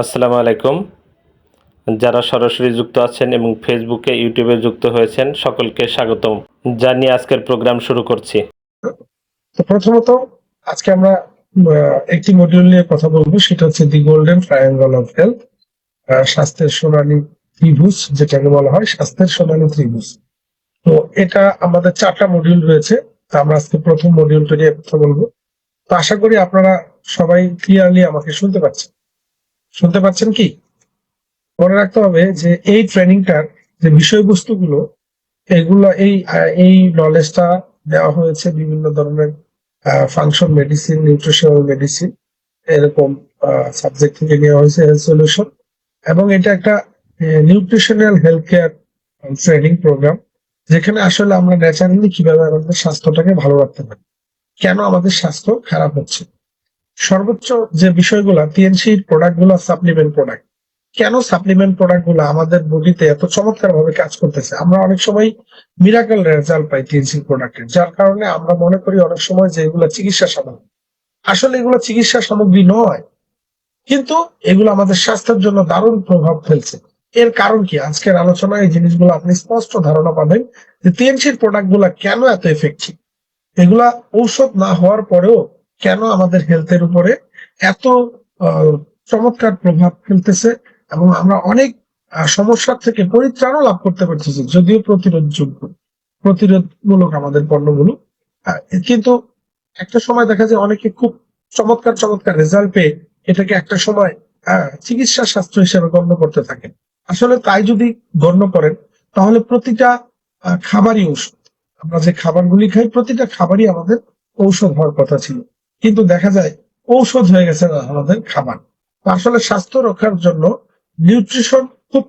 আসসালামু আলাইকুম। যারা সরাসরি যুক্ত আছেন এবং ফেসবুকে, ইউটিউবে যুক্ত হয়েছেন, সকলকে স্বাগতম। জানিয়ে আজকের প্রোগ্রাম শুরু করছি। প্রথমত, আজকে আমরা একটি মডিউল নিয়ে কথা বলব। সেটা হচ্ছে the golden triangle of health স্বাস্থ্যের সোনালী ত্রিভুজ, যেটাকে বলা হয় স্বাস্থ্যের সোনালী ত্রিভুজ। তো এটা আমাদের চারটা মডিউল রয়েছে। আমরা আজকে প্রথম মডিউলটা নিয়ে কথা বলব। তো আশা করি আপনারা সবাই ক্লিয়ারলি আমাকে শুনতে পাচ্ছেন। শুনতে পাচ্ছেন কি? মনে রাখতে হবে যে এই ট্রেনিংটার যে বিষয়বস্তুগুলো, এগুলো এই এই নলেজটা দেওয়া হয়েছে বিভিন্ন ধরনের ফাংশন মেডিসিন নিউট্রিশনাল মেডিসিন এরকম সাবজেক্ট থেকে নেওয়া হয়েছে হেলথ সলিউশন এবং এটা একটা nutritional health care training program যেখানে আসলে আমরা ন্যাচারালি কীভাবে আমাদের স্বাস্থ্যটাকে ভালো রাখতে পারি। কেন আমাদের স্বাস্থ্য খারাপ হচ্ছে? সর্বোচ্চ যে বিষয়গুলো টিএনসির প্রোডাক্টগুলো সাপ্লিমেন্ট প্রোডাক্ট কেন সাপ্লিমেন্ট প্রোডাক্টগুলো আমাদের বডিতে এত চমৎকার ভাবে কাজ করতেছে? আমরা অনেক সময় মিরাকল রেজাল্ট পাই টিএনসি প্রোডাক্টের যার কারণে আমরা মনে করি অনেক সময় যে এগুলো চিকিৎসা সামগ্রী আসলে এগুলো চিকিৎসা সামগ্রী নয়, কিন্তু এগুলো আমাদের স্বাস্থ্যের জন্য দারুণ প্রভাব ফেলছে। এর কারণ কি? আজকের আলোচনায় এই জিনিসগুলো আপনি স্পষ্ট ধারণা পাবেন যে টিএনসির প্রোডাক্টগুলা কেন এত এফেক্টিভ এগুলা ঔষধ না হওয়ার পরেও কেন আমাদের হেলথের উপরে এত চমৎকার প্রভাব ফেলতেছে এবং আমরা অনেক সমস্যার থেকে পরিত্রাণও লাভ করতে পারতেছি, যদিও প্রতিরোধযোগ্য, প্রতিরোধমূলক আমাদের পণ্যগুলো। কিন্তু একটা সময় দেখা যায় অনেকে খুব চমৎকার চমৎকার রেজাল্ট পেয়ে এটাকে একটা সময় চিকিৎসা শাস্ত্র হিসেবে গণ্য করতে থাকেন। আসলে তাই যদি গণ্য করেন, তাহলে প্রতিটা খাবারই ঔষধ। আমরা যে খাবারগুলি খাই, প্রতিটা খাবারই আমাদের ঔষধ হওয়ার কথা ছিল। কিন্তু দেখা যায় ঔষধ হয়ে গেছে আমাদের খাবার। আসলে স্বাস্থ্য রক্ষার জন্য নিউট্রিশন খুব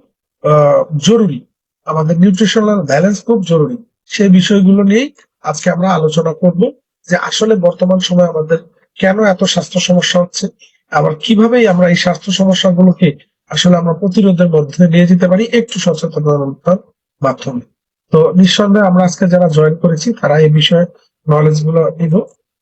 জরুরি। আমাদের নিউট্রিশনাল ব্যালেন্স খুব জরুরি। সেই বিষয়গুলো নিয়েই আজকে আমরা আলোচনা করব যে আসলে বর্তমান সময় আমাদের কেন এত স্বাস্থ্য সমস্যা হচ্ছে? আবার কিভাবেই আমরা এই স্বাস্থ্য সমস্যাগুলোকে আসলে আমরা প্রতিরোধের মধ্যে নিয়ে যেতে পারি একটু সচেতনতার মাধ্যমে। তো নিঃসন্দেহে আমরা আজকে যারা জয়েন করেছি তারা এই বিষয়ে নলেজগুলো নিব।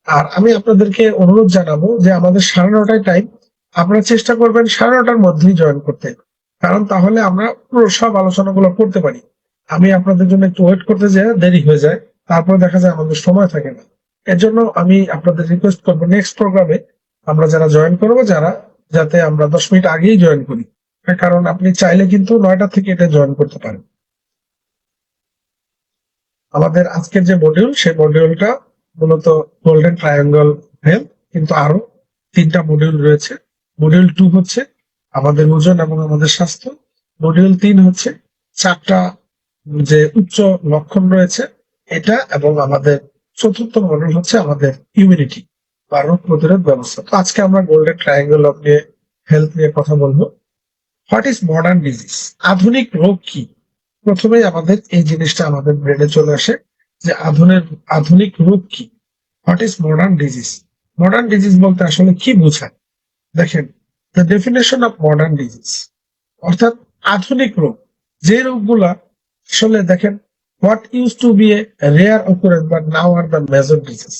আর আমি আপনাদেরকে অনুরোধ জানাব যে আমাদের সাড়ে নটায় টাইম আপনারা চেষ্টা করবেন সাড়ে নটার মধ্যেই জয়েন করতে। কারণ তাহলে আমরা পুরো সব আলোচনাগুলো করতে পারি। আমি আপনাদের জন্য একটু ওয়েট করতে যাই দেরি হয়ে যায়, তারপরে দেখা যায় আমাদের সময় থাকে না। এর জন্য আমি আপনাদের রিকোয়েস্ট করব নেক্সট প্রোগ্রামে আমরা যারা জয়েন করব, যারা, যাতে আমরা দশ মিনিট আগেই জয়েন করি। কারণ আপনি চাইলে কিন্তু নয়টা থেকে এটা জয়েন করতে পারেন। আমাদের আজকের যে মডিউল সেই মডিউলটা মূলত গোল্ডেন ট্রায়াঙ্গল হেলথ কিন্তু আরও তিনটা মডিউল রয়েছে। মডিউল টু হচ্ছে আমাদের ওজন এবং আমাদের স্বাস্থ্য। মডিউল তিন হচ্ছে চারটা, যে উচ্চ লক্ষণ রয়েছে, এটা এবং আমাদের চতুর্থ মডিউল হচ্ছে আমাদের ইমিউনিটি বা রোগ প্রতিরোধ ব্যবস্থা। তো আজকে আমরা গোল্ডেন ট্রায়াঙ্গল অফ নিয়ে হেলথ নিয়ে কথা বলব। হোয়াট ইজ মডার্ন ডিজিজ আধুনিক রোগ কি? প্রথমেই আমাদের এই জিনিসটা আমাদের ব্রেনে চলে আসে। যে আধুনিক আধুনিক রোগ কি? What is modern disease modern disease বলতে আসলে কি বোঝায়? দেখেন the definition of modern disease অর্থাৎ আধুনিক রোগ যে রোগগুলা আসলে দেখেন what use to be a rare occurrence বা now are the major disease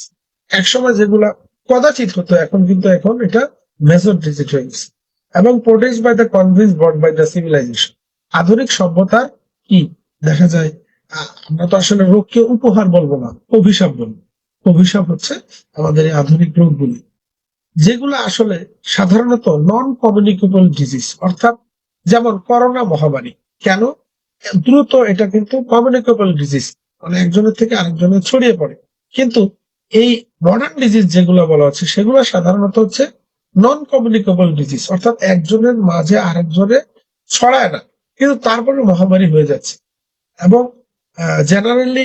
একসময় যেগুলা কদাচিৎ হতো, এখন কিন্তু এখন এটা মেজর ডিজিজ হয়ে গেছে। এবং produce by the convince bought by the civilization আধুনিক সভ্যতার কি? দেখা যায় আমরা তো আসলে রোগকে উপহার বলব না, অভিশাপ বলব। অভিশাপ হচ্ছে আমাদের এই আধুনিক রোগগুলি। যেগুলো আসলে সাধারণত নন কমিউনিকেবল ডিজিজ অর্থাৎ যেমন করোনা মহামারী। কেন? দ্রুত এটা কিন্তু কমিউনিকেবল ডিজিজ মানে একজনের থেকে আরেকজনের ছড়িয়ে পড়ে। কিন্তু এই মডার্ন ডিজিজ যেগুলো বলা হচ্ছে, সেগুলো সাধারণত হচ্ছে নন কমিউনিকেবল ডিজিজ অর্থাৎ একজনের মাঝে আরেকজনে ছড়ায় না। কিন্তু তারপরে মহামারী হয়ে যাচ্ছে। এবং জেনারেলি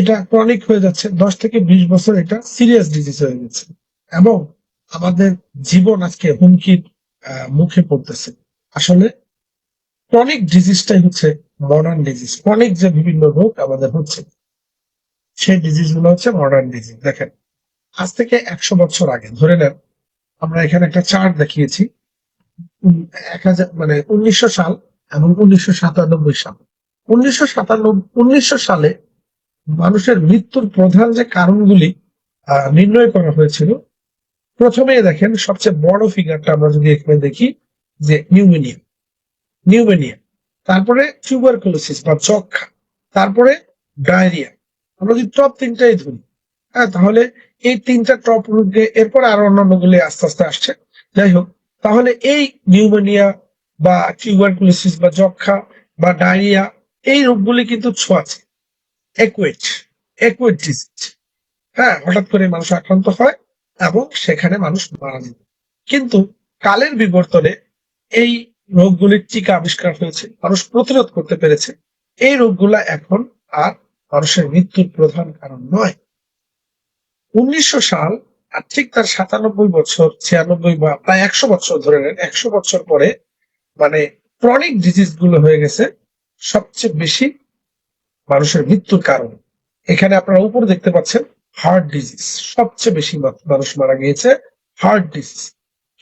এটা ক্রনিক হয়ে যাচ্ছে। দশ থেকে বিশ বছর এটা সিরিয়াস ডিজিজ হয়ে গেছে। এবং আমাদের জীবন আজকে হুমকির মুখে পড়তেছে। আসলে ক্রনিক ডিজিজটাই হচ্ছে মডার্ন ডিজিজ ক্রনিক যে বিভিন্ন রোগ আমাদের হচ্ছে, সেই ডিজিজগুলো হচ্ছে মডার্ন ডিজিজ দেখেন, আজ থেকে একশো বছর আগে, ধরে নেন, আমরা এখানে একটা চার্ট দেখিয়েছি। এক হাজার মানে উনিশশো সাল এবং উনিশশো সাতানব্বই সাল। উনিশশো উনিশশো সালে মানুষের মৃত্যুর প্রধান যে কারণগুলি নির্ণয় করা হয়েছিল, প্রথমেই দেখেন সবচেয়ে বড় ফিগারটা আমরা যদি এখানে দেখি, যে নিউমোনিয়া। নিউমেনিয়া। তারপরে টিউবারকুলোসিস বা যক্ষা তারপরে ডায়রিয়া আমরা যদি টপ তিনটাই ধরি হ্যাঁ তাহলে এই তিনটা টপ রোগে এরপর আরও অন্যান্য গুলি আস্তে আস্তে আসছে। যাই হোক, তাহলে এই নিউমোনিয়া বা টিউবারকুলোসিস বা যক্ষা বা ডায়রিয়া এই রোগগুলি কিন্তু ছোঁয়াছে একুয়েট একুয়েট ডিজিজ হ্যাঁ হঠাৎ করে মানুষ আক্রান্ত হয় এবং সেখানে মানুষ মারা যায়। কিন্তু কালের বিবর্তনে এই রোগগুলির টিকা আবিষ্কার হয়েছে, মানুষ প্রতিরোধ করতে পেরেছে। এই রোগগুলা এখন আর মানুষের মৃত্যুর প্রধান কারণ নয়। উনিশশো সাল, আর ঠিক তার সাতানব্বই বছর, ছিয়ানব্বই বা প্রায় একশো বছর ধরে নেন, একশো বছর পরে মানে ক্রনিক ডিজিজগুলো হয়ে গেছে। সবচেয়ে বেশি মানুষের মৃত্যুর কারণ। এখানে আপনারা উপরে দেখতে পাচ্ছেন হার্ট ডিজিজ সবচেয়ে বেশি মানুষ মারা গিয়েছে হার্ট ডিজিজ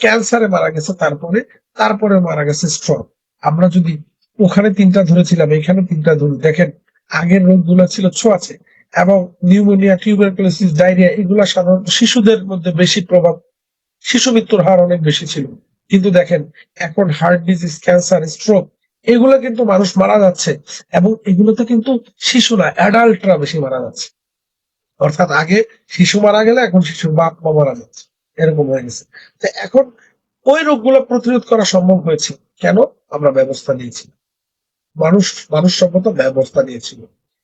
ক্যান্সারে মারা গেছে তারপরে তারপরে মারা গেছে স্ট্রোক আমরা যদি ওখানে তিনটা ধরেছিলাম, এখানে তিনটা ধরি দেখেন, আগের রোগগুলো ছিল ছোঁয়াচে এবং নিউমোনিয়া টিউবারকুলোসিস ডায়রিয়া এগুলো সাধারণত শিশুদের মধ্যে বেশি প্রভাব, শিশু মৃত্যুর হার অনেক বেশি ছিল। কিন্তু দেখেন, এখন হার্ট ডিজিজ ক্যান্সার স্ট্রোক এগুলো কিন্তু মানুষ মারা যাচ্ছে এবং এগুলোতে কিন্তু শিশু না অ্যাডাল্টরা বেশি মারা যাচ্ছে। অর্থাৎ আগে শিশু মারা গেলে, এখন শিশুর বাপ মা মারা যাচ্ছে। এরকম হয়ে গেছে। তো এখন ওই রোগগুলো প্রতিরোধ করা সম্ভব হয়েছে কেন? আমরা ব্যবস্থা নিয়েছি। মানুষ মানুষ সম্মত ব্যবস্থা নিয়েছিল।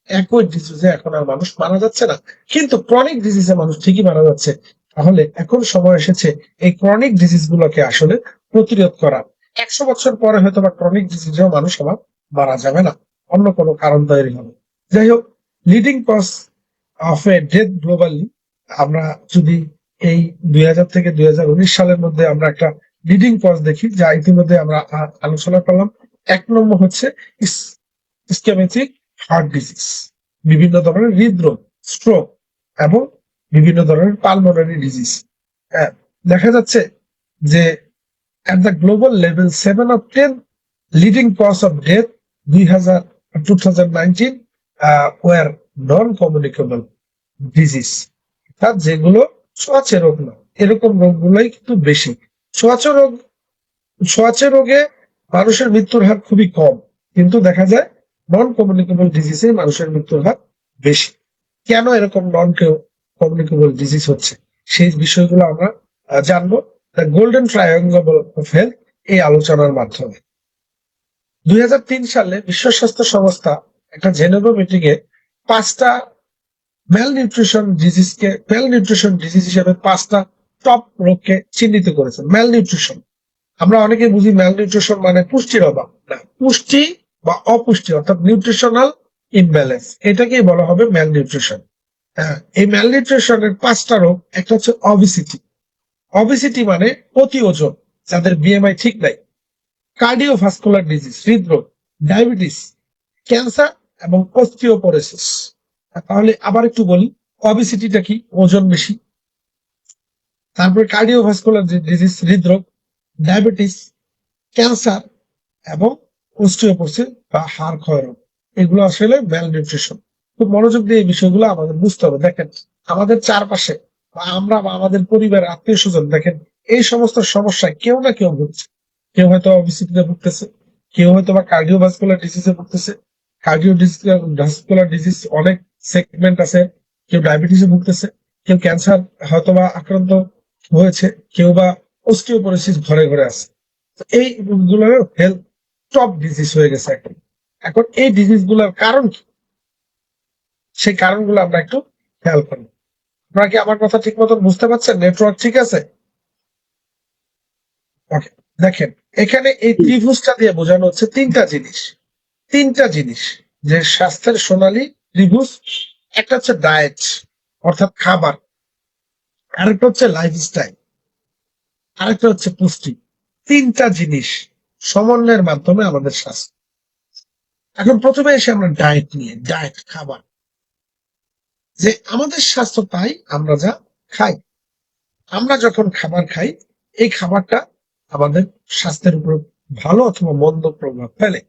একই ডিজিজে এখন আর মানুষ মারা যাচ্ছে না। কিন্তু ক্রনিক ডিজিজে মানুষ ঠিকই মারা যাচ্ছে। তাহলে এখন সময় এসেছে এই ক্রনিক ডিজিজ গুলোকে আসলে প্রতিরোধ করা। একশো বছর পরে হয়তো বা ক্রনিক ডিজিজেও মানুষ আবার মারা যাবে না। অন্য কোনো কারণ তৈরি হবে। যাই হোক leading cause of a death globally আমরা যদি এই দুই হাজার থেকে দুই হাজার উনিশ সালের মধ্যে আমরা একটা লিডিং কজ দেখি, যা ইতিমধ্যে আমরা আলোচনা করলাম, এক নম্বর হচ্ছে স্কেমেটিক হার্ট ডিজিজ বিভিন্ন ধরনের হৃদরোগ স্ট্রোক এবং বিভিন্ন ধরনের পালমোনারি ডিজিজ দেখা যাচ্ছে যে at the global level, seven of ten leading cause of death 2000, 2019 uh, were non-communicable disease. অর্থাৎ যেগুলো ছোঁয়াচে রোগ না এরকম রোগগুলোই কিন্তু বেশি। ছোঁয়াচে রোগ ছোঁয়াচে রোগে মানুষের মৃত্যুর হার খুবই কম কিন্তু দেখা যায় নন কমিউনিকেবল ডিজিজে মানুষের মৃত্যুর হার বেশি। কেন এরকম নন কমিউনিকেবল ডিজিজ হচ্ছে? সেই বিষয়গুলো আমরা জানব। গোল্ডেন ট্রায়াঙ্গল অফ হেলথ এই আলোচনার মাধ্যমে। দুই হাজার তিন সালে বিশ্ব স্বাস্থ্য সংস্থা একটা জেনেভা মিটিং এ পাঁচটা ম্যাল নিউট্রিশন ডিজিজকে ম্যাল নিউট্রিশন ডিজিজ হিসেবে পাঁচটা টপ রোগকে চিহ্নিত করেছে। ম্যাল নিউট্রিশন আমরা অনেকে বুঝি ম্যাল নিউট্রিশন মানে পুষ্টির অভাব। না, পুষ্টি বা অপুষ্টি অর্থাৎ নিউট্রিশনাল ইমব্যালেন্স এটাকেই বলা হবে ম্যাল নিউট্রিশন এই ম্যাল নিউট্রিশনের পাঁচটা রোগ, একটা হচ্ছে অবিসিটি অবিসিটি মানে অতি ওজন, যাদের বিএমআই ঠিক নাই। কার্ডিওভাস্কুলার ডিজিজ হৃদরোগ ডায়াবেটিস ক্যান্সার এবং অস্টিওপোরোসিস তাহলে আবার একটু বলি অবিসিটিটা কি? ওজন বেশি। তারপরে কার্ডিওভাস্কুলার ডিজিজ হৃদরোগ ডায়াবেটিস ক্যান্সার এবং অস্টিওপোরোসিস বা হাড় ক্ষয় রোগ। এগুলো আসলে ম্যাল নিউট্রিশন খুব মনোযোগ দিয়ে এই বিষয়গুলো আমাদের বুঝতে হবে। দেখেন, আমাদের চারপাশে আমরা বা আমাদের পরিবার আত্মীয় স্বজন দেখেন, এই সমস্ত সমস্যায় কেউ না কেউ ভুগছে। কেউ হয়তো অবিসিটিতে ভুগতেছে, কেউ হয়তো বা কার্ডিও ভাস্কুলার ডিজিজে ভুগতেছে। কার্ডিও ভাস্কুলার ডিজিজ অনেক সেগমেন্ট আছে, কেউ ডায়াবেটিসে ভুগতেছে, কেউ ক্যান্সার হয়তো বা আক্রান্ত হয়েছে, কেউ বা অস্টিওপোরোসিস ঘরে ঘরে আছে। এই রোগগুলোর হেলথ টপ ডিজিজ হয়ে গেছে এখন। এখন এই ডিজিজগুলোর কারণ কি? সেই কারণগুলো আমরা একটু খেয়াল করি। আপনারা কি আমার কথা ঠিক মতন বুঝতে পারছেন? নেটওয়ার্ক ঠিক আছে? ওকে দেখেন এখানে এই ত্রিভুজটা দিয়ে বোঝানো হচ্ছে তিনটা জিনিস। তিনটা জিনিস যে স্বাস্থ্যের সোনালী ত্রিভুজ একটা হচ্ছে ডায়েট অর্থাৎ খাবার আরেকটা হচ্ছে লাইফস্টাইল আরেকটা হচ্ছে পুষ্টি। তিনটা জিনিস সমন্বয়ের মাধ্যমে আমাদের স্বাস্থ্য। এখন প্রথমে এসে আমরা ডায়েট নিয়ে ডায়েট খাবার। যে আমাদের স্বাস্থ্য তাই আমরা যা খাই। আমরা যখন খাবার খাই, এই খাবারটা আমাদের স্বাস্থ্যের উপর ভালো অথবা মন্দ প্রভাব ফেলে।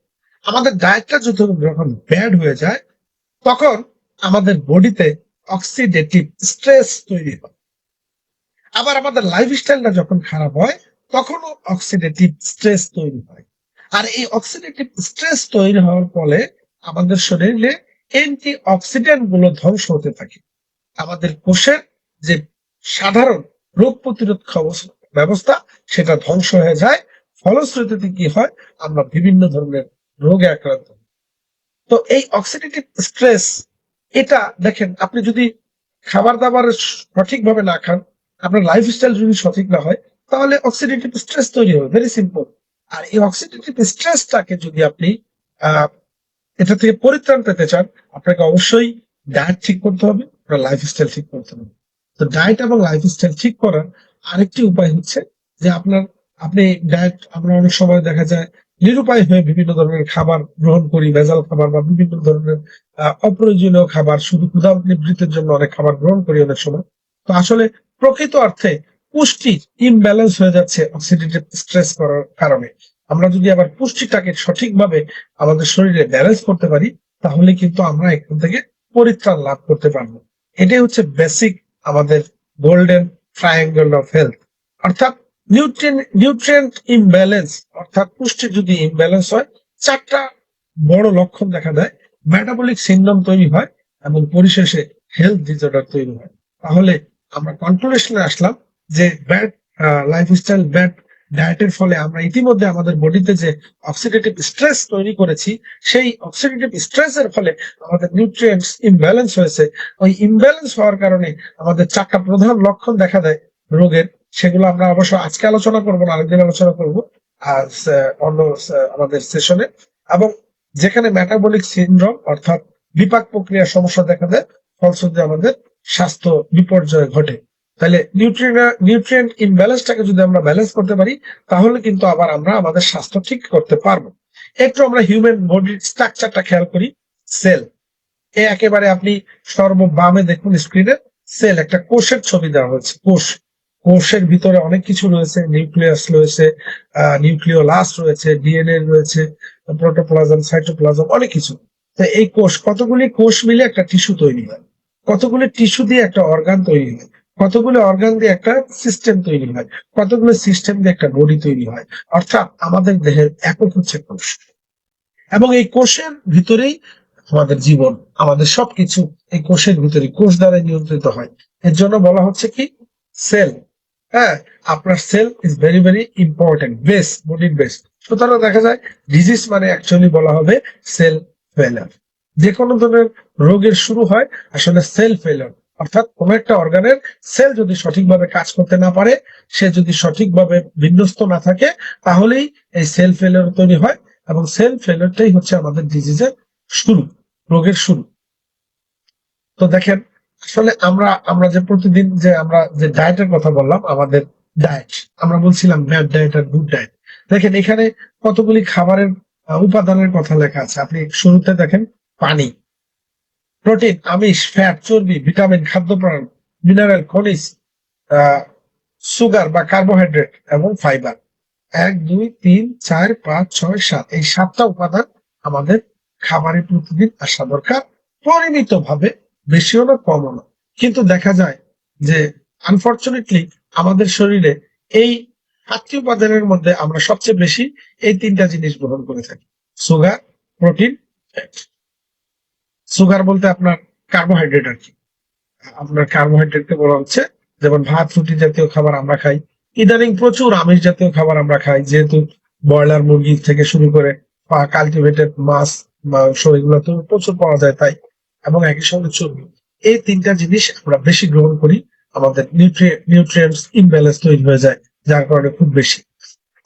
আমাদের ডায়েটটা যখন ব্যাড হয়ে যায়, তখন আমাদের বডিতে অক্সিডেটিভ স্ট্রেস তৈরি হয়। আবার আমাদের লাইফস্টাইলটা যখন খারাপ হয়, তখনও অক্সিডেটিভ স্ট্রেস তৈরি হয়। আর এই অক্সিডেটিভ স্ট্রেস তৈরি হওয়ার ফলে আমাদের শরীরে অ্যান্টি অক্সিডেন্টগুলো ধ্বংস হতে থাকে। আমাদের কোষের যে সাধারণ রোগ প্রতিরোধ ব্যবস্থা সেটা ধ্বংস হয়ে যায়। ফলশ্রুতিতে কি হয়? আমরা বিভিন্ন ধরনের রোগে আক্রান্ত। তো এই অক্সিডেটিভ স্ট্রেস এটা দেখেন আপনি যদি খাবার দাবার সঠিকভাবে না খান আপনার লাইফস্টাইল যদি সঠিক না হয় তাহলে অক্সিডেটিভ স্ট্রেস তৈরি হবে। ভেরি সিম্পল আর এই অক্সিডেটিভ স্ট্রেসটাকে যদি আপনি আহ, এটা থেকে পরিত্রাণ পেতে চান, আপনাকে অবশ্যই ডায়েট ঠিক করতে হবে, আপনার লাইফস্টাইল ঠিক করতে হবে। তো ডায়েট এবং লাইফস্টাইল ঠিক করার আরেকটি উপায় হচ্ছে যে আপনার, আপনি ডায়েট আমরা অনেক সময় দেখা যায় নিরুপায় হয়ে বিভিন্ন ধরনের খাবার গ্রহণ করি, ভেজাল খাবার বা বিভিন্ন ধরনের অপ্রয়োজনীয় খাবার, শুধু ক্ষুধা নিবৃত্তের জন্য অনেক খাবার গ্রহণ করি অনেক সময়। তো আসলে প্রকৃত অর্থে পুষ্টির ইমব্যালেন্স হয়ে যাচ্ছে অক্সিডেটিভ স্ট্রেস করার কারণে। আমরা যদি আবার পুষ্টিটাকে সঠিকভাবে আমাদের শরীরে ব্যালেন্স করতে পারি, তাহলে কিন্তু আমরা এখান থেকে পরিত্রাণ লাভ করতে পারব। এটাই হচ্ছে বেসিক আমাদের গোল্ডেন ট্রায়াঙ্গেল অফ হেলথ অর্থাৎ নিউট্রিয়েন্ট ইমব্যালেন্স অর্থাৎ পুষ্টি যদি ইমব্যালেন্স হয়, চারটা বড় লক্ষণ দেখা দেয়। মেটাবলিক সিন্ড্রোম তৈরি হয় এবং পরিশেষে হেলথ ডিসঅর্ডার তৈরি হয়। তাহলে আমরা কনক্লুশনে আসলাম যে ব্যাড লাইফস্টাইল ব্যাড ডায়েটের ফলে আমরা ইতিমধ্যে আমাদের বডিতে যে অক্সিডেটিভ স্ট্রেস তৈরি করেছি, সেই অক্সিডেটিভ স্ট্রেসের ফলে আমাদের নিউট্রিয়েন্টস ইমব্যালেন্স হয়েছে। ওই ইমব্যালেন্স হওয়ার কারণে আমাদের চারটা প্রধান লক্ষণ দেখা দেয় রোগের। সেগুলো আমরা অবশ্য আজকে আলোচনা করব না আরেকদিন আলোচনা করব আর অন্য আমাদের সেশনে এবং যেখানে মেটাবলিক সিনড্রোম অর্থাৎ বিপাক প্রক্রিয়ার সমস্যা দেখা দেয় ফলশ্রুতি আমাদের স্বাস্থ্য বিপর্যয় ঘটে। তাহলে নিউট্রিয়েন্ট নিউট্রিয়েন্ট ইমব্যালেন্সটাকে যদি আমরা ব্যালেন্স করতে পারি, তাহলে কিন্তু আবার আমরা আমাদের স্বাস্থ্য ঠিক করতে পারব। একটু আমরা হিউম্যান বডির স্ট্রাকচারটা খেয়াল করি। সেল এ একেবারে আপনি সর্ববামে দেখুন স্ক্রিনে সেল একটা কোষের ছবি দেওয়া হয়েছে, কোষ। কোষের ভিতরে অনেক কিছু রয়েছে, নিউক্লিয়াস রয়েছে নিউক্লিওলাস রয়েছে ডিএনএ রয়েছে প্রোটোপ্লাজম সাইটোপ্লাজম অনেক কিছু। তো এই কোষ, কতগুলি কোষ মিলে একটা টিস্যু তৈরি হয়? কতগুলি টিস্যু দিয়ে একটা অর্গান তৈরি হয়? কতগুলো অর্গান দিয়ে একটা সিস্টেম তৈরি হয়, কতগুলো সিস্টেম দিয়ে একটা বডি তৈরি হয়, অর্থাৎ আমাদের দেহের একক হচ্ছে কোষ। এবং এই কোষের ভিতরেই আমাদের জীবন, আমাদের সবকিছু এই কোষের ভিতরে কোষ দ্বারা নিয়ন্ত্রিত হয়। এর জন্য বলা হচ্ছে কি? সেল। হ্যাঁ আপনার cell is very very important base বডির বেস সুতরাং দেখা যায় ডিজিজ মানে অ্যাকচুয়ালি বলা হবে সেল ফেলার যে কোনো ধরনের রোগের শুরু হয়, আসলে সেল ফেলার অর্থাৎ কোন একটা অর্গানের সেল যদি সঠিকভাবে কাজ করতে না পারে, সে যদি সঠিকভাবে বিন্যস্ত না থাকে, তাহলেই এই সেল ফেলার তৈরি হয় এবং সেল ফেলারটাই হচ্ছে আমাদের ডিজিজের শুরু, রোগের শুরু। তো দেখেন, আসলে আমরা আমরা যে প্রতিদিন যে আমরা যে ডায়েটের কথা বললাম, আমাদের ডায়েট আমরা বলছিলাম ব্যাড ডায়েট আর গুড ডায়েট দেখেন, এখানে কতগুলি খাবারের উপাদানের কথা লেখা আছে। আপনি শুরুতে দেখেন পানি। প্রোটিন, আমিষ ফ্যাট চর্বি, ভিটামিন, খাদ্য মিনারেল খনিজ সুগার বা কার্বোহাইড্রেট এবং ফাইবার এক, দুই, তিন, চার, পাঁচ, ছয়, সাত। এই সাতটা উপাদান আমাদের খাবারে প্রতিদিন আসা দরকার। পরিমিত ভাবে বেশিও না, কমও না। কিন্তু দেখা যায় যে আনফর্চুনেটলি আমাদের শরীরে এই সাতটি উপাদানের মধ্যে আমরা সবচেয়ে বেশি এই তিনটা জিনিস গ্রহণ করে থাকি। সুগার প্রোটিন ফ্যাট সুগার বলতে আপনার কার্বোহাইড্রেট আর কি। আপনার কার্বোহাইড্রেটকে বলা হচ্ছে। যেমন ভাত, রুটি জাতীয় খাবার আমরা খাই। ইদানিং প্রচুর আমিষ জাতীয় খাবার আমরা খাই। যেহেতু ব্রয়লার মুরগি থেকে শুরু করে কাল্টিভেটেড মাছ মাংস এগুলো তো প্রচুর পাওয়া যায় তাই। এবং একই সঙ্গে চর্বি। এই তিনটা জিনিস আমরা বেশি গ্রহণ করি। আমাদের নিউট্রিয়েন্টস ইমব্যালেন্স তৈরি হয়ে যায়, যার কারণে খুব বেশি।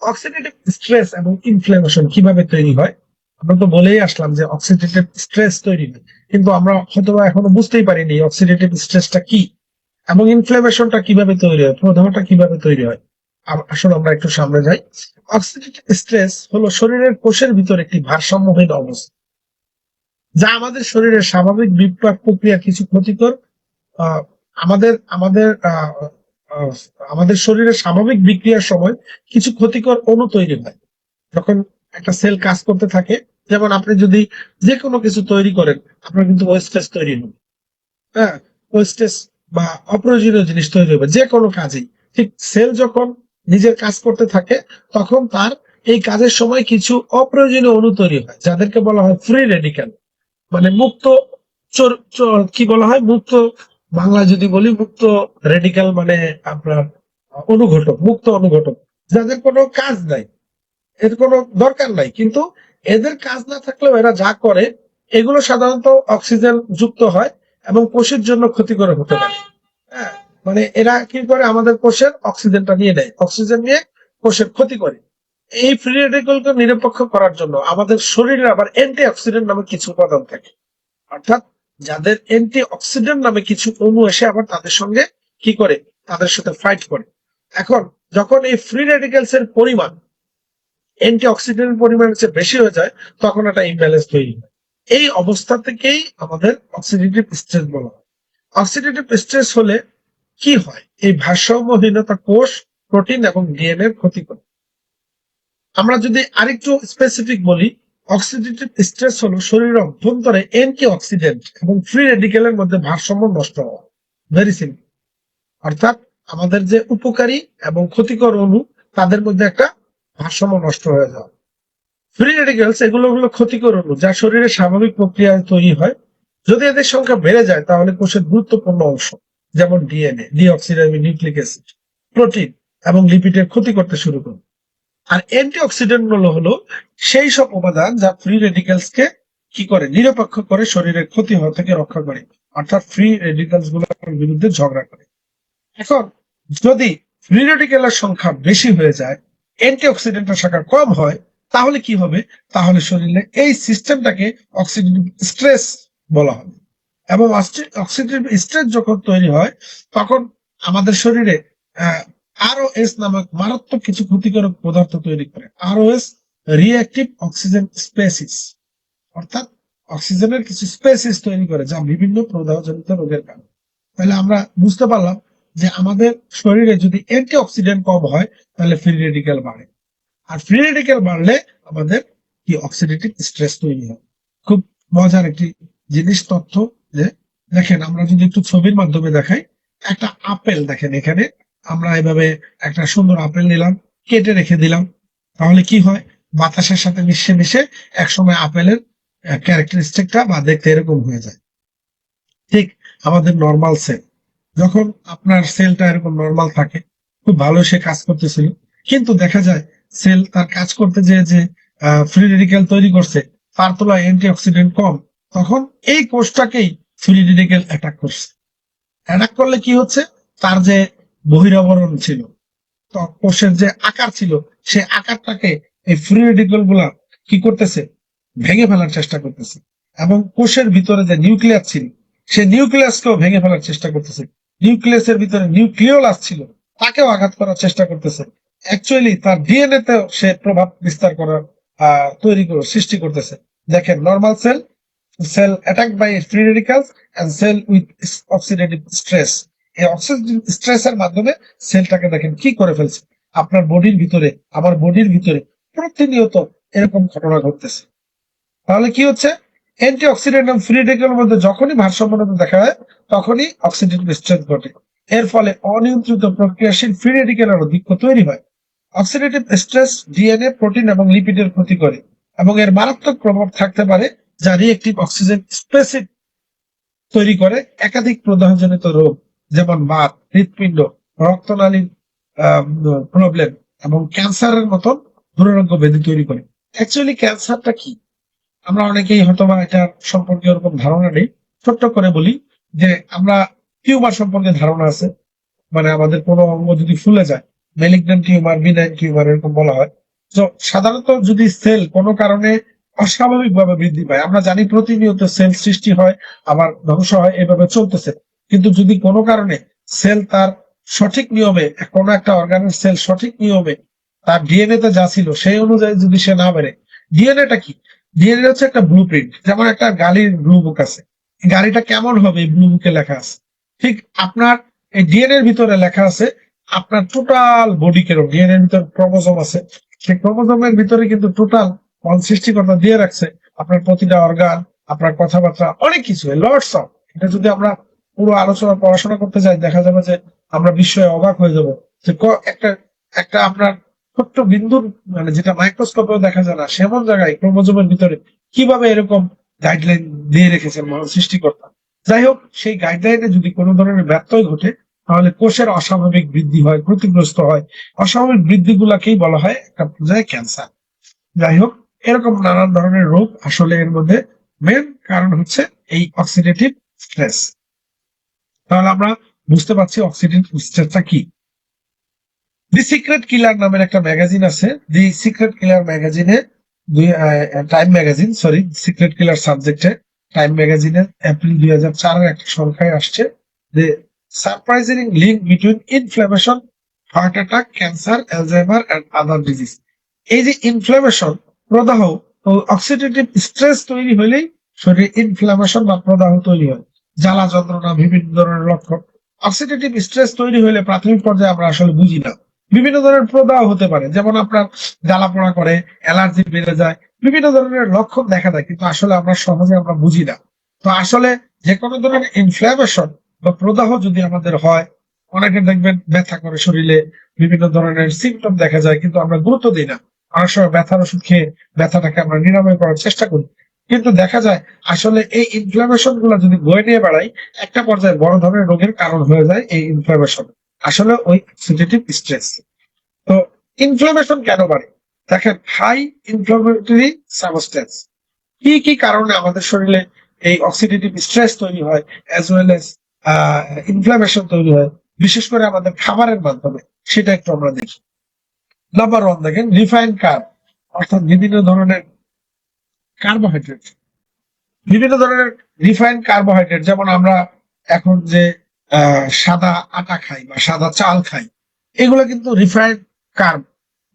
অক্সিডেটিভ স্ট্রেস এবং ইনফ্লামেশন কীভাবে তৈরি হয়? আমরা তো বলেই আসলাম যে অক্সিডেটিভ স্ট্রেস তৈরি হয়। কিন্তু আমরা হয়তো এখনও বুঝতেই পারিনি অক্সিডেটিভ স্ট্রেসটা কি এবং ইনফ্লামেশনটা কীভাবে তৈরি হয়, প্রধানটা কীভাবে তৈরি হয়। আসলে আমরা একটু সামনে যাই। অক্সিডেটিভ স্ট্রেস হলো শরীরের কোষের ভিতর একটি ভারসাম্যহীন অবস্থা, যা আমাদের শরীরের স্বাভাবিক বিপাক প্রক্রিয়া কিছু ক্ষতিকর আমাদের আমাদের আমাদের শরীরের স্বাভাবিক বিক্রিয়ার সময় কিছু ক্ষতিকর অণু তৈরি হয়। যখন একটা সেল কাজ করতে থাকে। যেমন আপনি যদি যে কোনো কিছু তৈরি করেন, আপনার কিন্তু ওয়েস্টেজ তৈরি হবে। হ্যাঁ ওয়েস্টেজ বা অপ্রয়োজনীয় জিনিস তৈরি হবে যে কোনো কাজেই। ঠিক সেল যখন নিজের কাজ করতে থাকে, তখন তার এই কাজের সময় কিছু অপ্রয়োজনীয় অণু তৈরি হয়, যাদেরকে বলা হয় ফ্রি রেডিক্যাল মানে মুক্ত কি বলা হয়? মুক্ত বাংলা যদি বলি মুক্ত রেডিক্যাল মানে আপনার অনুঘটক, মুক্ত অনুঘটক, যাদের কোনো কাজ নাই। এর কোনো দরকার নাই। কিন্তু এদের কাজ না থাকলেও এরা যা করে, এগুলো সাধারণত অক্সিজেন যুক্ত হয় এবং কোষের জন্য ক্ষতিকর হতে পারে। হ্যাঁ মানে এরা কি করে? আমাদের কোষের অক্সিজেনটা নিয়ে নেয়। অক্সিজেন নিয়ে কোষের ক্ষতি করে। এই ফ্রি রেডিক্যালকে নিরপেক্ষ করার জন্য আমাদের শরীরে আবার অ্যান্টি অক্সিডেন্ট নামে কিছু উপাদান থাকে। অর্থাৎ যাদের অ্যান্টি অক্সিডেন্ট নামে কিছু অণু এসে আবার তাদের সঙ্গে কি করে? তাদের সাথে ফাইট করে। এখন যখন এই ফ্রি রেডিক্যালস এর পরিমাণ অ্যান্টি অক্সিডেন্ট পরিমাণ চেয়ে বেশি হয়ে যায়, তখন একটা ইমব্যালেন্স তৈরি হয়। এই অবস্থা থেকেই আমাদের অক্সিডেটিভ স্ট্রেস বলা হয়। অক্সিডেটিভ স্ট্রেস হলে কি হয়? এই ভারসাম্যহীনতা কোষ প্রোটিন এবং ডিএনএ ক্ষতি করে। আমরা যদি আরেকটু স্পেসিফিক বলি অক্সিডেটিভ স্ট্রেস হলো শরীরের অভ্যন্তরে অ্যান্টি অক্সিডেন্ট এবং ফ্রি রেডিক্যালের মধ্যে ভারসাম্য নষ্ট হওয়া। ভেরি সিম্পল অর্থাৎ আমাদের যে উপকারী এবং ক্ষতিকর অণু, তাদের মধ্যে একটা ভারসাম্য নষ্ট হয়ে যাওয়া ফ্রি রেডিক্যালস এগুলো হলো ক্ষতিকর অণু, যা শরীরের স্বাভাবিক প্রক্রিয়ায় তৈরি হয়। যদি এদের সংখ্যা বেড়ে যায়, তাহলে কোষের গুরুত্বপূর্ণ অংশ, যেমন DNA deoxyribonucleic acid protein এবং লিপিডের ক্ষতি করতে শুরু করে আর অ্যান্টি অক্সিডেন্টগুলো হলো সেই সব উপাদান যা ফ্রি রেডিক্যালস কে কি করে? নিরপেক্ষ করে শরীরের ক্ষতি হওয়া থেকে রক্ষা করে। অর্থাৎ ফ্রি রেডিক্যালসগুলোর বিরুদ্ধে ঝগড়া করে। এখন, যদি ফ্রি রেডিক্যালের সংখ্যা বেশি হয়ে যায় অ্যান্টি অক্সিডেন্টের সংখ্যা কম হয়, তাহলে কি হবে? তাহলে শরীরে এই সিস্টেমটাকে অক্সিডেটিভ স্ট্রেস বলা হবে। এবং অক্সিডেটিভ স্ট্রেস যখন তৈরি হয়, তখন আমাদের শরীরে আরও এস নামক মারাত্মক কিছু ক্ষতিকারক পদার্থ তৈরি করে। আরও এস রিঅ্যাক্টিভ অক্সিজেন স্পেসিস অর্থাৎ অক্সিজেনের কিছু স্পেসিস তৈরি করে, যা বিভিন্ন প্রদাহজনিত রোগের কারণ। তাহলে আমরা বুঝতে পারলাম যে আমাদের শরীরে যদি অ্যান্টি অক্সিডেন্ট কম হয়, তাহলে ফ্রি রেডিক্যাল বাড়ে। আর ফ্রি রেডিক্যাল বাড়লে আমাদের কি অক্সিডেটিভ স্ট্রেস তৈরি হয়। খুব মজার একটি জিনিস তথ্য যে, দেখেন, আমরা যদি একটু ছবির মাধ্যমে দেখাই, একটা আপেল দেখেন এখানে, আমরা এভাবে একটা সুন্দর আপেল নিলাম, কেটে রেখে দিলাম। তাহলে কি হয়? বাতাসের সাথে মিশে মিশে একসময় আপেলের ক্যারেক্টারিস্টিকটা বা দেখতে এরকম হয়ে যায়। ঠিক আমাদের নর্মাল সেল যখন আপনার সেলটা এরকম নর্মাল থাকে, খুব ভালো সে কাজ করতেছিল। কিন্তু দেখা যায়, সেল তার কাজ করতে যে যে ফ্রি রেডিক্যাল তৈরি করছে, তার তুলনায় অ্যান্টি অক্সিডেন্ট কম, তখন এই কোষটাকেই ফ্রি রেডিক্যাল অ্যাটাক করছে। অ্যাটাক করলে কি হচ্ছে? তার যে বহিরাবরণ ছিল কোষের যে আকার ছিল, সে আকারটাকে এই ফ্রি রেডিক্যালগুলা কি করতেছে? ভেঙে ফেলার চেষ্টা করতেছে। এবং কোষের ভিতরে যে নিউক্লিয়াস ছিল, সে নিউক্লিয়াসকেও ভেঙে ফেলার চেষ্টা করতেছে। নিউক্লিয়াসের ভিতরে নিউক্লিওলাস ছিল, তাকেও আঘাত করার চেষ্টা করতেছে। অ্যাকচুয়ালি তার ডিএনএ তেও সে প্রভাব বিস্তার করার তৈরি করে, সৃষ্টি করতেছে। দেখেন normal cell cell attack by free radicals cell with oxidative stress এই অক্সিডেটিভ স্ট্রেসের মাধ্যমে সেলটাকে দেখেন কি করে ফেলছে। আপনার বডির ভিতরে, আমার বডির ভিতরে প্রতিনিয়ত এরকম ঘটনা ঘটতেছে। তাহলে কি হচ্ছে? অ্যান্টি অক্সিডেন্ট এবং ফ্রি রেডিক্যালের মধ্যে যখনই ভারসাম্যতা দেখা যায় তখনই অক্সিডেন্ট স্ট্রেস ঘটে। এর ফলে অনিয়ন্ত্রিত প্রক্রিয়াশীল ফ্রি রেডিক্যালের অধিক্য তৈরি হয়। অক্সিডেটিভ স্ট্রেস ডিএনএ প্রোটিন এবং লিপিডের ক্ষতি করে এবং এর মারাত্মক প্রভাব থাকতে পারে যা রিয়েক্টিভ অক্সিজেন স্পেসিফিক তৈরি করে একাধিক প্রদাহজনিত রোগ, যেমন বাত, হৃৎপিণ্ড, রক্তনালীর প্রবলেম এবং ক্যান্সারের মতন দুরারোগ্য ব্যাধি তৈরি করে। অ্যাকচুয়ালি ক্যান্সারটা কি? আমরা অনেকেই হয়তো বা এটা সম্পর্কে ওরকম ধারণা নেই। ছোট্ট করে বলি যে আমরা টিউমার সম্পর্কে ধারণা আছে। মানে আমাদের কোনো অঙ্গ যদি ফুলে যায় মেলিগন্যান্ট টিউমার বিনাইন টিউমার এরকম বলা হয়। তো সাধারণত যদি সেল কোনো কারণে অস্বাভাবিক ভাবে বৃদ্ধি পায়, আমরা জানি প্রতিনিয়ত সেল সৃষ্টি হয়, আবার ধ্বংস হয়, এভাবে চলতেছে। কিন্তু যদি কোনো কারণে সেল তার সঠিক নিয়মে, কোনো একটা অর্গানের সেল সঠিক নিয়মে তার ডিএনএ তে যা ছিল, সেই অনুযায়ী যদি সে না বেড়ে ডিএনএটা কি? ডিএনএ হচ্ছে একটা ব্লু প্রিন্ট যেমন একটা গাড়ির ব্লু বুক আছে। গাড়িটা কেমন হবে? ব্লু বুকে লেখা আছে। ঠিক আপনার ডিএনএ এর ভিতরে লেখা আছে, আপনার টোটাল বডি কেরম? ডিএনএ এর ভিতরে ক্রোমোজোম আছে। সেই ক্রোমোজোমের ভিতরে কিন্তু টোটাল সৃষ্টিকর্তা দিয়ে রাখছে। আপনার প্রতিটা অর্গান আপনার কথাবার্তা, অনেক কিছু লর্ডস অফ এটা যদি আমরা পুরো আলোচনা, পড়াশোনা করতে যাই, দেখা যাবে যে আমরা বিস্ময়ে অবাক হয়ে যাব যে একটা একটা আপনার ছোট্ট বিন্দুর মানে যেটা মাইক্রোস্কোপেও দেখা যায় না, সেমন জায়গায় ক্রোমোজোমের ভিতরে কীভাবে এরকম গাইডলাইন দিয়ে রেখেছেন সৃষ্টিকর্তা। যাই হোক, সেই গাইডলাইনে যদি কোনো ধরনের ব্যত্যয় ঘটে, তাহলে কোষের অস্বাভাবিক বৃদ্ধি হয়, ক্ষতিগ্রস্ত হয়। অস্বাভাবিক বৃদ্ধি বৃদ্ধিগুলাকেই বলা হয় একটা পর্যায়ে ক্যান্সার যাই হোক, এরকম নানান ধরনের রোগ আসলে এর মধ্যে মেন কারণ হচ্ছে এই অক্সিডেটিভ স্ট্রেস তাহলে আমরা বুঝতে পারছি অক্সিডেটিভ স্ট্রেসটা কি। দি সিক্রেট কিলার নামের একটা ম্যাগাজিন আছে। The secret killer ম্যাগাজিনে Time magazine sorry secret killer সাবজেক্টে টাইম ম্যাগাজিনের এপ্রিল দুই হাজার চারের একটা সংখ্যায় আসছে। যে surprising link between inflammation heart attack cancer Alzheimer and other disease এই যে ইনফ্লামেশন প্রদাহ ও অক্সিডেটিভ স্ট্রেস তৈরি হলেই শরীরে ইনফ্লামেশন বা প্রদাহ তৈরি হয়। জ্বালা যন্ত্রণা, বিভিন্ন ধরনের লক্ষণ। অক্সিডেটিভ স্ট্রেস তৈরি হলে প্রাথমিক পর্যায়ে আমরা আসলে বুঝি না। বিভিন্ন ধরনের প্রদাহ হতে পারে। যেমন আপনার জ্বালা পোড়া করে, অ্যালার্জি বেড়ে যায়, বিভিন্ন ধরনের লক্ষণ দেখা যায় কিন্তু আসলে আমরা সহজে আমরা বুঝি না। তো আসলে যে কোনো ধরনের ইনফ্লামেশন বা প্রদাহ যদি আমাদের হয়, অনেকে দেখবেন ব্যথা করে শরীরে, বিভিন্ন ধরনের সিমটম দেখা যায়, কিন্তু আমরা গুরুত্ব দিই না। অনেক সময় ব্যথার ওষুধ খেয়ে ব্যথাটাকে আমরা নিরাময় করার চেষ্টা করি। কিন্তু দেখা যায়, আসলে এই ইনফ্লামেশনগুলো যদি বয়ে নিয়ে বেড়াই একটা পর্যায়ে বড় ধরনের রোগের কারণ হয়ে যায় এই ইনফ্লামেশন আসলে ওই অক্সিডেটিভ স্ট্রেস তো ইনফ্লামেশন কেন বাড়ে? দেখেন হাই ইনফ্লামেটরি সাবস্টেন্স কি কি কারণে আমাদের শরীরে এই অক্সিডেটিভ স্ট্রেস তৈরি হয় অ্যাজ ওয়েল এস ইনফ্লামেশন তৈরি হয়? বিশেষ করে আমাদের খাবারের মাধ্যমে, সেটা একটু আমরা দেখি। নাম্বার ওয়ান দেখেন রিফাইন কার্ব অর্থাৎ বিভিন্ন ধরনের কার্বোহাইড্রেট বিভিন্ন ধরনের রিফাইন কার্বোহাইড্রেট যেমন আমরা এখন যে সাদা আটা খাই বা সাদা চাল খাই, এগুলো কিন্তু রিফাইন কার্ব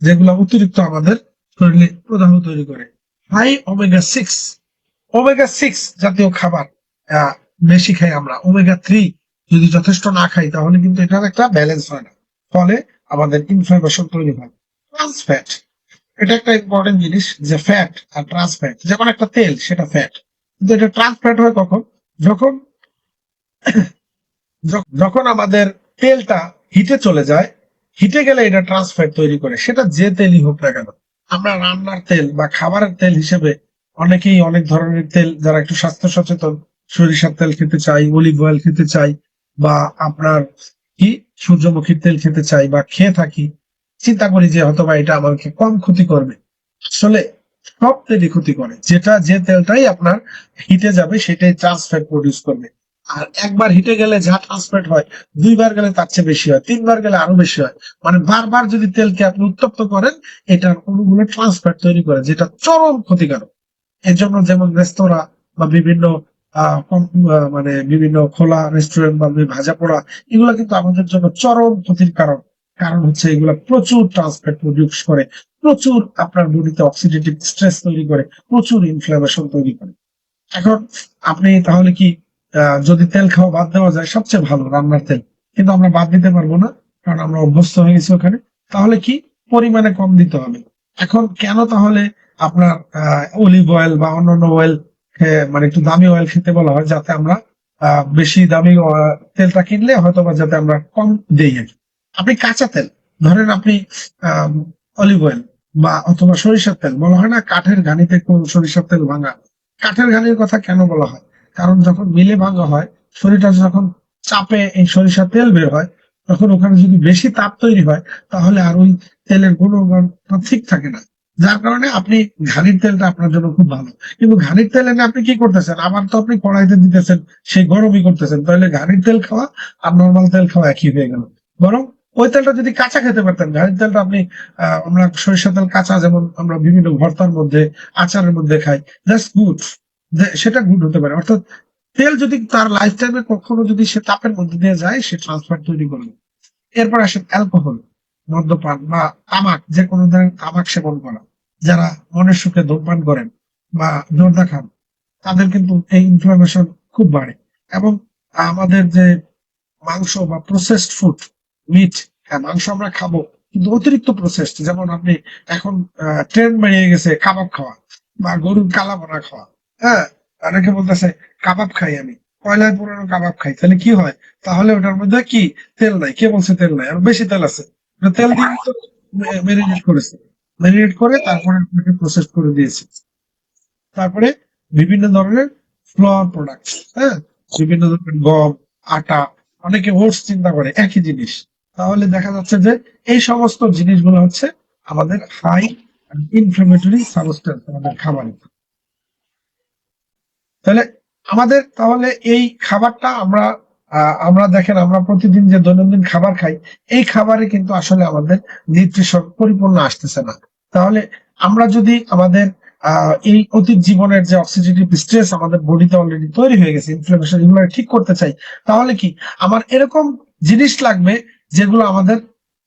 যেগুলো অতিরিক্ত আমাদের শরীরে প্রদাহ তৈরি করে। High omega six omega six জাতীয় খাবার বেশি খাই আমরা। ওমেগা থ্রি যদি যথেষ্ট না খাই, তাহলে কিন্তু এটার একটা ব্যালেন্স হয় না। ফলে আমাদের ইনফ্লামেশন তৈরি হয়। ট্রান্স ফ্যাট এটা একটা ইম্পর্টেন্ট জিনিস যে ফ্যাট আর ট্রান্স ফ্যাট যেমন একটা তেল, সেটা ফ্যাট কিন্তু এটা ট্রান্স ফ্যাট হয় কখন? যখন যখ- যখন আমাদের তেলটা হিটে চলে যায়, হিটে গেলে এটা ট্রান্স ফ্যাট তৈরি করে। সেটা যে তেলই হোক না কেন, আমরা রান্নার তেল বা খাবারের তেল হিসেবে অনেকেই অনেক ধরনের তেল, যারা একটু স্বাস্থ্য সচেতন, সরিষার তেল খেতে চাই অলিভ অয়েল খেতে চাই, বা আপনার কি সূর্যমুখীর তেল খেতে চাই বা খেয়ে থাকি, চিন্তা করি যে হয়তো বা এটা আমাকে কম ক্ষতি করবে। আসলে সব তেলই ক্ষতি করে। যেটা যে তেলটাই আপনার হিটে যাবে, সেটাই ট্রান্সফ্যাট প্রডিউস করবে। আর একবার হিটে গেলে যা ট্রান্সফ্যাট হয়, দুইবার গেলে তার চেয়ে বেশি হয়, তিনবার গেলে আরও বেশি হয়। মানে বারবার যদি তেলকে আপনি উত্তপ্ত করেন, এটার অণুগুলো ট্রান্সফ্যাট তৈরি করে, যেটা চরম ক্ষতিকারক। এর জন্য যেমন রেস্তোরাঁ বা বিভিন্ন মানে বিভিন্ন খোলা রেস্টুরেন্ট বা ভাজা পোড়া, এগুলো কিন্তু আমাদের জন্য চরম ক্ষতির কারণ। কারণ হচ্ছে এগুলো প্রচুর ট্রান্সফ্যাট প্রডিউস করে, প্রচুর আপনার বডিতে অক্সিডেটিভ স্ট্রেস তৈরি করে, প্রচুর ইনফ্লামেশন তৈরি করে। এখন আপনি তাহলে কি যদি তেল খাওয়া বাদ দেওয়া যায়, সবচেয়ে ভালো রান্নার তেল। কিন্তু আমরা বাদ দিতে পারব না, কারণ আমরা অভ্যস্ত হয়ে গেছি ওখানে। তাহলে কি? পরিমাণে কম দিতে হবে। এখন কেন তাহলে আপনার অলিভ অয়েল বা অন্যান্য অয়েল মানে একটু দামি অয়েল খেতে বলা হয়, যাতে আমরা বেশি দামি তেলটা কিনলে হয়তো বা যাতে আমরা কম দেই। আপনি কাঁচা তেল, ধরেন আপনি অলিভ অয়েল বা অথবা সরিষার তেল, বলা হয় না কাঠের ঘানিতে কোন সরিষার তেল ভাঙা। কাঠের ঘানির কথা কেন বলা হয়? কারণ যখন মিলে ভাঙা হয় শরীরটা যখন চাপে এই সরিষার তেল বের হয় তখন ওখানে যদি বেশি তাপ তৈরি হয় তাহলে আর ওই তেলের গুণমান ঠিক থাকে না। যার কারণে আপনি ঘানির তেলটা আপনার জন্য খুব ভালো। কিন্তু ঘানির তেল এনে আপনি কি করতেছেন? আবার তো আপনি কড়াইতে দিতেছেন সেই গরমই করতেছেন। তাহলে ঘানির তেল খাওয়া আর নর্মাল তেল খাওয়া একই হয়ে গেল। বরং ওই তেলটা যদি কাঁচা খেতে পারতেন ঘানির তেলটা আপনি আহ, আমরা সরিষা তেল কাঁচা যেমন আমরা বিভিন্ন ভর্তার মধ্যে আচারের মধ্যে খাই দ্যাটস গুড সেটা গুড হতে পারে। অর্থাৎ তেল যদি তার লাইফ টাইমে কখনো যদি সে তাপের মধ্যে দিয়ে যায়, সে ট্রান্সফার তৈরি করবে। এরপর আসেন অ্যালকোহল মদ্যপান বা তামাক, যে কোনো ধরনের তামাক সেবন করা। যারা মনের সুখে ধূমপান করেন বা জর্দা খান, তাদের কিন্তু এই ইনফ্লামেশন খুব বাড়ে। এবং আমাদের যে মাংস বা প্রসেসড ফুড মিট হ্যাঁ মাংস আমরা খাব, কিন্তু অতিরিক্ত প্রসেসড যেমন আপনি এখন ট্রেন বেরিয়ে গেছে কাবাব খাওয়া বা গরুর কালা বোনা খাওয়া। হ্যাঁ অনেকে বলতেছে, কাবাব খাই আমি। কয়লায় পুরানো কাবাব খাই। তাহলে কি হয়? তাহলে ওটার মধ্যে কি? তেল নাই। কে বলছে তেল নাই? আর বেশি তেল আছে। তেল দিয়ে তো ম্যারিনেট করেছে। ম্যারিনেট করে তারপরে প্রসেস করে দিয়েছে। তারপরে বিভিন্ন ধরনের ফ্লোর প্রোডাক্ট হ্যাঁ? বিভিন্ন ধরনের গম, আটা, অনেকে ওটস চিন্তা করে, একই জিনিস। তাহলে দেখা যাচ্ছে যে এই সমস্ত জিনিসগুলো হচ্ছে আমাদের হাই ইনফ্লামেটরি সাবস্টেন্স আমাদের খাবারে। তাহলে আমাদের তাহলে এই খাবারটা আমরা আমরা দেখেন আমরা প্রতিদিন যে দৈনন্দিন খাবার খাই, এই খাবারে কিন্তু আসলে আমাদের নিউট্রিশন পরিপূর্ণ আসতেছে না। তাহলে আমরা যদি আমাদের এই অতীত জীবনের যে অক্সিডেটিভ স্ট্রেস আমাদের বডিতে অলরেডি তৈরি হয়ে গেছে ইনফ্লামেশন এগুলো ঠিক করতে চাই, তাহলে কি আমার এরকম জিনিস লাগবে যেগুলো আমাদের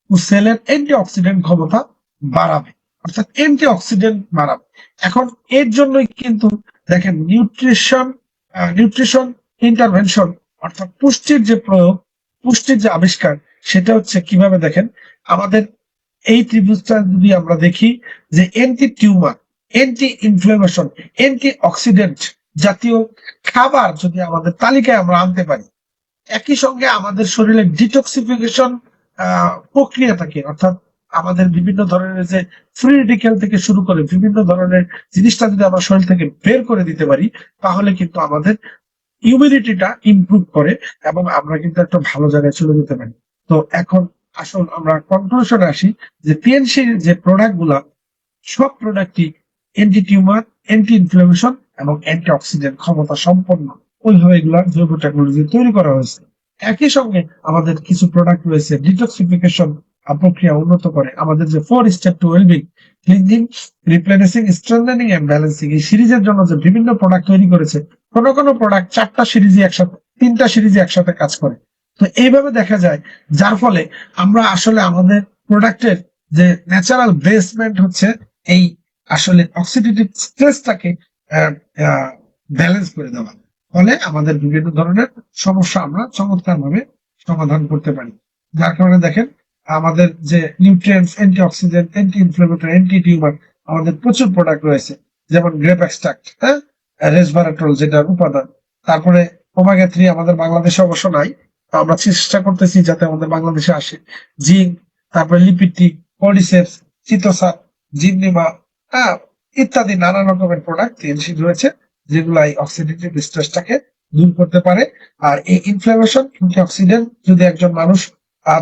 সেলের অ্যান্টি অক্সিডেন্ট ক্ষমতা বাড়াবে, অর্থাৎ অ্যান্টি অক্সিডেন্ট বাড়াবে। এখন এর জন্যই কিন্তু দেখেন নিউট্রিশন নিউট্রিশন ইন্টারভেনশন অর্থাৎ পুষ্টির যে প্রয়োগ, পুষ্টির যে আবিষ্কার, সেটা হচ্ছে কীভাবে দেখেন, আমাদের এই ত্রিভুজটা যদি আমরা দেখি যে anti tumour anti inflammation antioxidant জাতীয় খাবার যদি আমাদের তালিকায় আমরা আনতে পারি, একই সঙ্গে আমাদের শরীরে ডিটক্সিফিকেশন প্রক্রিয়াটাকে, অর্থাৎ আমাদের বিভিন্ন ধরনের যে ফ্রি রেডিক্যাল থেকে শুরু করে বিভিন্ন ধরনের জিনিসটা যদি আমরা শরীর থেকে বের করে দিতে পারি, তাহলে কিন্তু আমাদের ইমিউনিটিটা ইমপ্রুভ করে এবং আমরা কিন্তু একটা ভালো জায়গায় চলে যেতে পারি। তো এখন আসল আমরা কনক্লুশনে আসি যে পিএনসির যে প্রোডাক্টগুলা, সব প্রোডাক্টই অ্যান্টি টিউমার অ্যান্টি ইনফ্লামেশন এবং অ্যান্টি অক্সিডেন্ট ক্ষমতা সম্পন্ন। ওইভাবে এগুলা জৈব টেকনোলজি তৈরি করা হয়েছে। একই সঙ্গে আমাদের কিছু প্রোডাক্ট রয়েছে ডিটক্সিফিকেশন প্রক্রিয়া উন্নত করে। আমাদের যে four step to wellbeing cleansing replenishing strengthening and balancing এই সিরিজের জন্য যে বিভিন্ন প্রোডাক্ট তৈরি করেছে, কোন কোন প্রোডাক্ট চারটা সিরিজে একসাথে, তিনটা সিরিজে একসাথে কাজ করে। তো এইভাবে দেখা যায়, যার ফলে আমরা আসলে আমাদের প্রোডাক্টের যে ন্যাচারাল বেসমেন্ট হচ্ছে, এই আসলে অক্সিডেটিভ স্ট্রেসটাকে ব্যালেন্স করে দেওয়া। ফলে আমাদের বিভিন্ন ধরনের সমস্যা আমরা চমৎকার ভাবে সমাধান করতে পারি। যার কারণে দেখেন আমাদের যে nutrients antioxidant anti inflammatory anti tumour আমাদের প্রচুর প্রোডাক্ট রয়েছে, যেমন গ্রেপ এক্সট্রাক্ট হ্যাঁ? রেসভারাট্রল যেটার উপাদান। তারপরে ওমেগা থ্রি আমাদের বাংলাদেশে অবশ্য নাই। আমরা চেষ্টা করতেছি যাতে আমাদের বাংলাদেশে আসে। জিঙ্ক, তারপরে লিপিটি কডিসেপস চিতোসান জিমনিমা হ্যাঁ? ইত্যাদি নানা রকমের প্রোডাক্ট টিএনসি রয়েছে, যেগুলো এই অক্সিডেটিভ স্ট্রেসটাকে দূর করতে পারে। আর এই ইনফ্লামেশন অক্সিডেন্ট যদি একজন মানুষ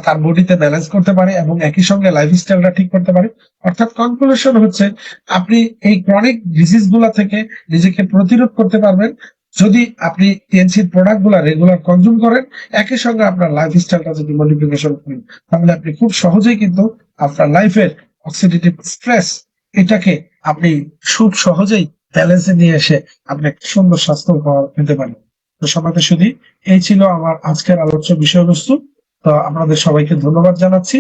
তার বডিতে ব্যালেন্স করতে পারে এবং একই সঙ্গে লাইফ লাইফস্টাইলটা ঠিক করতে পারে। অর্থাৎ কনক্লুশন হচ্ছে, আপনি এই ক্রনিক ডিজিজগুলা থেকে নিজেকে প্রতিরোধ করতে পারবেন। যদি আপনি টিএনসির প্রোডাক্টগুলা রেগুলার কনজিউম করেন, একই সঙ্গে আপনার লাইফ লাইফস্টাইলটা যদি মডিফিকেশন করেন, তাহলে আপনি খুব সহজেই কিন্তু আপনার লাইফের অক্সিডেটিভ স্ট্রেস এটাকে আপনি খুব সহজেই ব্যালেন্সে নিয়ে এসে আপনি একটা সুন্দর স্বাস্থ্য পেতে পারেন। তো সবাইকে শুধু এই ছিল আমার আজকের আলোচ্য বিষয়বস্তু। তো আপনাদের সবাইকে ধন্যবাদ জানাচ্ছি।